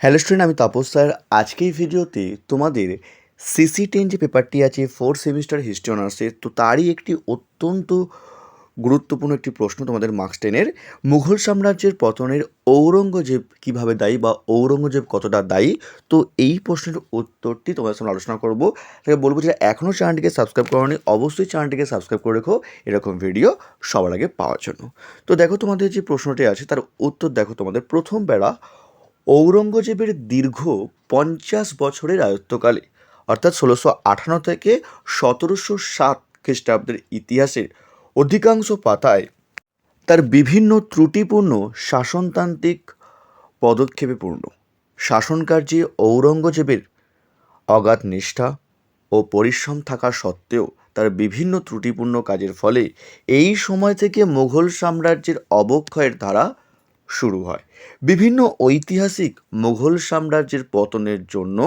Hello student আমি Tapas sir. আজকে এই ভিডিওতে তোমাদের সিসি টেন যে পেপারটি আছে ফোর সেমিস্টার হিস্ট্রি অনার্সের তো তারই একটি অত্যন্ত গুরুত্বপূর্ণ একটি প্রশ্ন তোমাদের মার্কস টেনের মুঘল সাম্রাজ্যের পতনের ঔরঙ্গজেব কীভাবে দায়ী বা ঔরঙ্গজেব কতটা দায়ী? তো এই প্রশ্নের উত্তরটি তোমাদের সামনে আলোচনা করব। তাকে বলব যে এখনও চ্যানেলটিকে সাবস্ক্রাইব করোনি, অবশ্যই চ্যানেলটিকে সাবস্ক্রাইব করে রেখো। এরকম ভিডিও সবার আগে পাওয়ার জন্য। তো দেখো তোমাদের যে প্রশ্নটি আছে, তার উত্তর দেখো তোমাদের প্রথম বেড়া ঔরঙ্গজেবের দীর্ঘ পঞ্চাশ বছরের রাজত্বকালে অর্থাৎ ষোলোশো আঠান্ন থেকে সতেরোশো সাত খ্রিস্টাব্দের ইতিহাসের অধিকাংশ পাতায় তার বিভিন্ন ত্রুটিপূর্ণ শাসনতান্ত্রিক পদক্ষেপে পূর্ণ। শাসনকার্যে ঔরঙ্গজেবের অগাধ নিষ্ঠা ও পরিশ্রম থাকা সত্ত্বেও তার বিভিন্ন ত্রুটিপূর্ণ কাজের ফলে এই সময় থেকে মুঘল সাম্রাজ্যের অবক্ষয়ের ধারা শুরু হয়। বিভিন্ন ঐতিহাসিক মুঘল সাম্রাজ্যের পতনের জন্য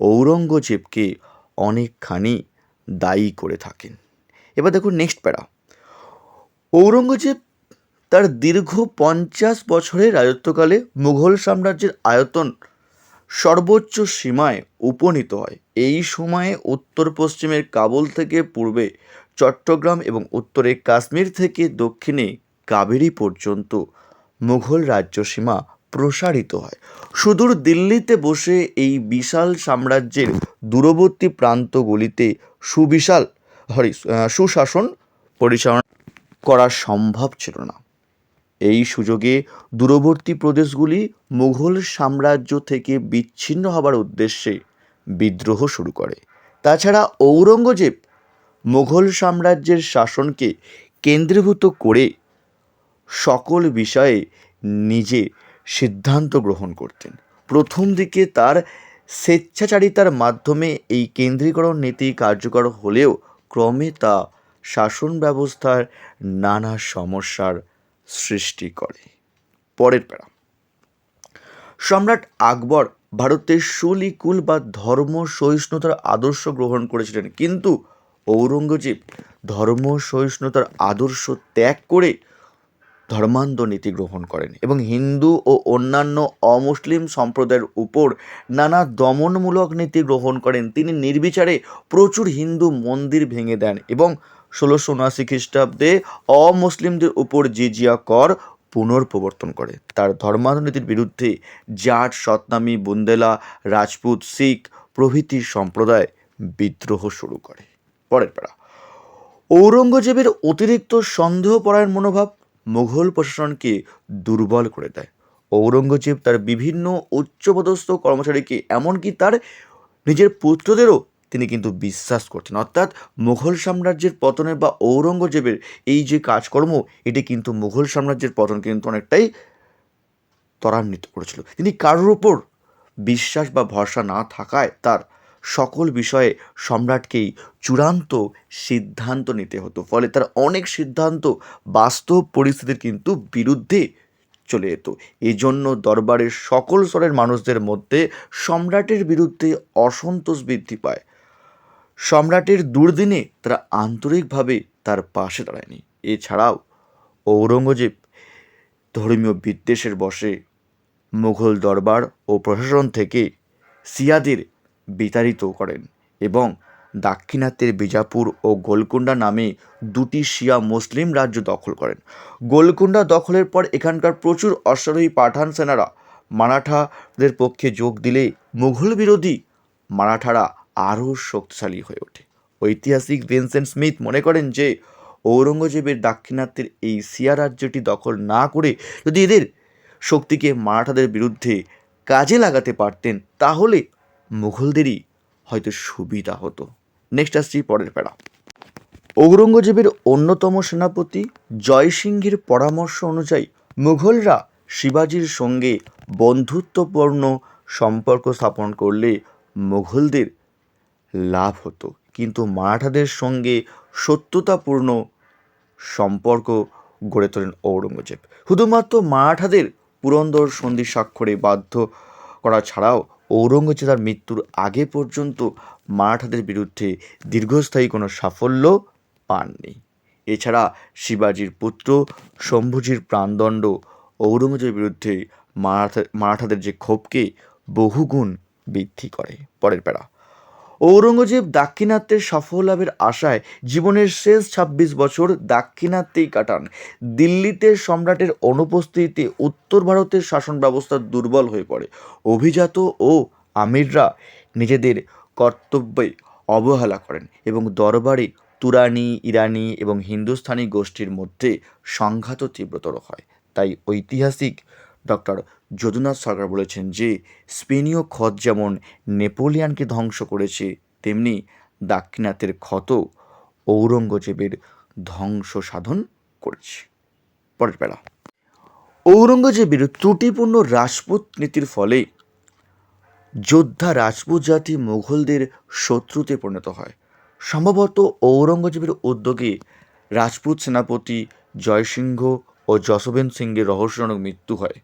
ঔরঙ্গজেবকে অনেকখানি দায়ী করে থাকেন। এবার দেখুন নেক্সট প্যারা। ঔরঙ্গজেব তার দীর্ঘ পঞ্চাশ বছরের রাজত্বকালে মুঘল সাম্রাজ্যের আয়তন সর্বোচ্চ সীমায় উপনীত হয়। এই সময়ে উত্তর পশ্চিমের কাবুল থেকে পূর্বে চট্টগ্রাম এবং উত্তরে কাশ্মীর থেকে দক্ষিণে কাবেরী পর্যন্ত মুঘল রাজ্যসীমা প্রসারিত হয়। সুদূর দিল্লিতে বসে এই বিশাল সাম্রাজ্যের দূরবর্তী প্রান্তগুলিতে সুবিশাল সরি সুশাসন পরিচালনা করা সম্ভব ছিল না। এই সুযোগে দূরবর্তী প্রদেশগুলি মুঘল সাম্রাজ্য থেকে বিচ্ছিন্ন হবার উদ্দেশ্যে বিদ্রোহ শুরু করে। তাছাড়া ঔরঙ্গজেব মুঘল সাম্রাজ্যের শাসনকে কেন্দ্রীভূত করে সকল বিষয়ে নিজে সিদ্ধান্ত গ্রহণ করতেন। প্রথম দিকে তার স্বেচ্ছাচারিতার মাধ্যমে এই কেন্দ্রীকরণ নীতি কার্যকর হলেও ক্রমে তা শাসন ব্যবস্থার নানা সমস্যার সৃষ্টি করে। পরের প্যারা। সম্রাট আকবর ভারতের সুলিকুল বা ধর্ম সহিষ্ণুতার আদর্শ গ্রহণ করেছিলেন। কিন্তু ঔরঙ্গজেব ধর্ম সহিষ্ণুতার আদর্শ ত্যাগ করে ধর্মান্ধ নীতি গ্রহণ করেন এবং হিন্দু ও অন্যান্য অমুসলিম সম্প্রদায়ের উপর নানা দমনমূলক নীতি গ্রহণ করেন। তিনি নির্বিচারে প্রচুর হিন্দু মন্দির ভেঙে দেন এবং ষোলোশো উনআশি খ্রিস্টাব্দে অমুসলিমদের উপর জিজিয়া কর পুনর্প্রবর্তন করে। তার ধর্মান্ধনীতির বিরুদ্ধে জাট সতনামি বুন্দেলা, রাজপুত, শিখ প্রভৃতি সম্প্রদায় বিদ্রোহ শুরু করে। পরের পাড়া। ঔরঙ্গজেবের অতিরিক্ত সন্দেহপরায়ণ মনোভাব মুঘল প্রশাসনকে দুর্বল করে দেয়। ঔরঙ্গজেব তার বিভিন্ন উচ্চপদস্থ কর্মচারীকে, এমনকি তার নিজের পুত্রদেরও তিনি কিন্তু বিশ্বাস করতেন। অর্থাৎ মুঘল সাম্রাজ্যের পতনের বা ঔরঙ্গজেবের এই যে কাজকর্ম, এটি কিন্তু মুঘল সাম্রাজ্যের পতন কিন্তু অনেকটাই ত্বরান্বিত করেছিল। তিনি কারোর ওপর বিশ্বাস বা ভরসা না থাকায় তার সকল বিষয়ে সম্রাটকেই চূড়ান্ত সিদ্ধান্ত নিতে হতো। ফলে তার অনেক সিদ্ধান্ত বাস্তব পরিস্থিতির কিন্তু বিরুদ্ধে চলে যেত। এজন্য দরবারের সকল স্তরের মানুষদের মধ্যে সম্রাটের বিরুদ্ধে অসন্তোষ বৃদ্ধি পায়। সম্রাটের দুর্দিনে তারা আন্তরিকভাবে তার পাশে দাঁড়ায়নি। এছাড়াও ঔরঙ্গজেব ধর্মীয় বিদ্বেষের বশে মুঘল দরবার ও প্রশাসন থেকে সিয়াদের বিতাড়িত করেন এবং দাক্ষিণাত্যের বিজাপুর ও গোলকুন্ডা নামে দুটি শিয়া মুসলিম রাজ্য দখল করেন। গোলকুন্ডা দখলের পর এখানকার প্রচুর অশ্বারোহী পাঠান সেনারা মারাঠাদের পক্ষে যোগ দিলে মুঘল বিরোধী মারাঠারা আরও শক্তিশালী হয়ে ওঠে। ঐতিহাসিক ভিনসেন্ট স্মিথ মনে করেন যে ঔরঙ্গজেবের দাক্ষিণাত্যের এই সিয়া রাজ্যটি দখল না করে যদি এদের শক্তিকে মারাঠাদের বিরুদ্ধে কাজে লাগাতে পারতেন, তাহলে মুঘলদেরই হয়তো সুবিধা হতো। নেক্সট আসছি পরের প্যারা। ঔরঙ্গজেবের অন্যতম সেনাপতি জয়সিংহের পরামর্শ অনুযায়ী মুঘলরা শিবাজির সঙ্গে বন্ধুত্বপূর্ণ সম্পর্ক স্থাপন করলে মুঘলদের লাভ হতো। কিন্তু মারাঠাদের সঙ্গে সত্যতাপূর্ণ সম্পর্ক গড়ে তোলেন ঔরঙ্গজেব। শুধুমাত্র মারাঠাদের পুরন্দর সন্ধি স্বাক্ষরে বাধ্য করা ছাড়াও ঔরঙ্গজেব তার মৃত্যুর আগে পর্যন্ত মারাঠাদের বিরুদ্ধে দীর্ঘস্থায়ী কোনো সাফল্য পাননি। এছাড়া শিবাজির পুত্র, শম্ভুজির প্রাণদণ্ড ঔরঙ্গজেবের বিরুদ্ধে মারাঠা, মারাঠাদের যে ক্ষোভকে বহুগুণ বৃদ্ধি করে। পরের প্যারা। ঔরঙ্গজেব দাক্ষিণাত্যের সফল লাভের আশায় জীবনের শেষ ছাব্বিশ বছর দাক্ষিণাত্যেই কাটান। দিল্লিতে সম্রাটের অনুপস্থিতিতে উত্তর ভারতের শাসন ব্যবস্থা দুর্বল হয়ে পড়ে। অভিজাত ও আমিররা নিজেদের কর্তব্যে অবহেলা করেন এবং দরবারে তুরানি, ইরানি এবং হিন্দুস্তানি গোষ্ঠীর মধ্যে সংঘাত তীব্রতর হয়। তাই ঐতিহাসিক ডক্টর যদুনাথ সরকার বলেছেন যে, স্পেনীয় ক্ষত যেমন নেপোলিয়ানকে ধ্বংস করেছে, তেমনি দাক্ষিণাত্যের ক্ষত ঔরঙ্গজেবের ধ্বংস সাধন করেছে। পরের বেলা। ঔরঙ্গজেবের ত্রুটিপূর্ণ রাজপুত নীতির ফলে যোদ্ধা রাজপুত জাতি মুঘলদের শত্রুতে পরিণত হয়। সম্ভবত ঔরঙ্গজেবের উদ্যোগে রাজপুত সেনাপতি জয়সিংহ ও যশোবেন সিংহের রহস্যজনক মৃত্যু হয়।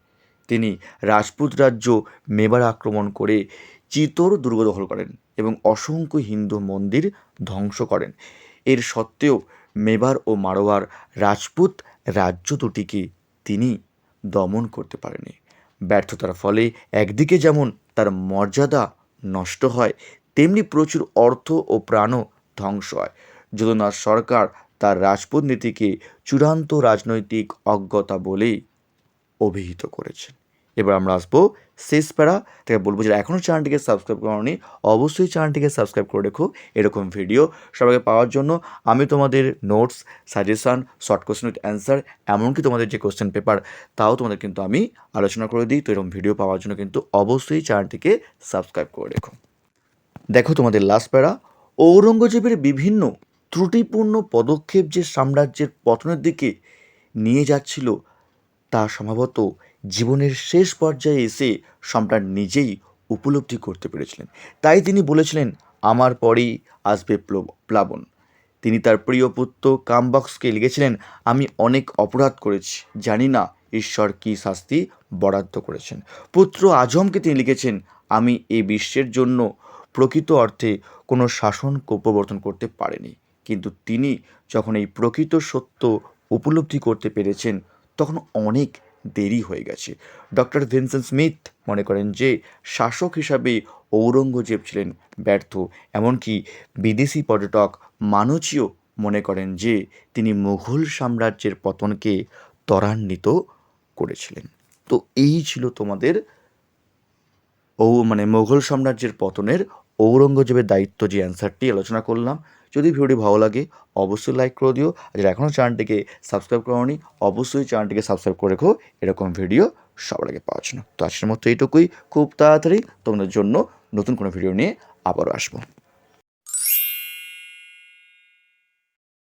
তিনি রাজপুত রাজ্য মেবার আক্রমণ করে চিতোর দুর্গ দখল করেন এবং অসংখ্য হিন্দু মন্দির ধ্বংস করেন। এর সত্ত্বেও মেবার ও মারোয়ার রাজপুত রাজ্য দুটিকে তিনি দমন করতে পারেনি। ব্যর্থতার ফলে একদিকে যেমন তার মর্যাদা নষ্ট হয়, তেমনি প্রচুর অর্থ ও প্রাণও ধ্বংস হয়। যদুনাথ সরকার তার রাজপুত নীতিকে চূড়ান্ত রাজনৈতিক অজ্ঞতা বলেই অভিহিত করেছেন। এবার আমরা আসব শেষ প্যারা তাকে বলব যারা এখনও চ্যানেলটিকে সাবস্ক্রাইব করেনি, অবশ্যই চ্যানেলটিকে সাবস্ক্রাইব করে রেখো। এরকম ভিডিও সবাইকে পাওয়ার জন্য আমি তোমাদের notes suggestion short question with answer এমনকি তোমাদের যে কোশ্চেন পেপার তাও তোমাদের কিন্তু আমি আলোচনা করে দিই। তো এরকম ভিডিও পাওয়ার জন্য কিন্তু অবশ্যই চ্যানেলটিকে সাবস্ক্রাইব করে রেখো। দেখো তোমাদের লাস্ট প্যারা। ঔরঙ্গজেবের বিভিন্ন ত্রুটিপূর্ণ পদক্ষেপ যে সাম্রাজ্যের পতনের দিকে নিয়ে যাচ্ছিল তা সম্ভবত জীবনের শেষ পর্যায়ে এসে সম্রাট নিজেই উপলব্ধি করতে পেরেছিলেন। তাই তিনি বলেছিলেন, আমার পরেই আসবে প্লব- প্লাবন। তিনি তার প্রিয় পুত্র কামবক্সকে লিখেছিলেন, আমি অনেক অপরাধ করেছি, জানি না ঈশ্বর কী শাস্তি বরাদ্দ করেছেন। পুত্র আজমকে তিনি লিখেছেন, আমি এই বিশ্বের জন্য প্রকৃত অর্থে কোনো শাসন প্রবর্তন করতে পারেনি। কিন্তু তিনি যখন এই প্রকৃত সত্য উপলব্ধি করতে পেরেছেন তখন অনেক দেরি হয়ে গেছে। ডক্টর ভিনসেন্ট স্মিথ মনে করেন যে, শাসক হিসাবে ঔরঙ্গজেব ছিলেন ব্যর্থ, এমনকি বিদেশি পর্যটক মানুচিও মনে করেন যে, তিনি মুঘল সাম্রাজ্যের পতনকে ত্বরান্বিত করেছিলেন। তো এই ছিল তোমাদের ও মানে মোগল সাম্রাজ্যের পতনের ঔরঙ্গজেবের দায়িত্ব যে অ্যান্সারটি আলোচনা করলাম। যদি ভিডিওটি ভালো লাগে, অবশ্যই লাইক করে দিও। আর যারা এখনও চ্যানেলটিকে সাবস্ক্রাইব করোনি, অবশ্যই চ্যানেলটিকে সাবস্ক্রাইব করে রেখো। এরকম ভিডিও সবার আগে পাওয়ার জন্য। তো আজকের মতো এইটুকুই। খুব তাড়াতাড়ি তোমাদের জন্য নতুন কোনো ভিডিও নিয়ে আবারও আসব।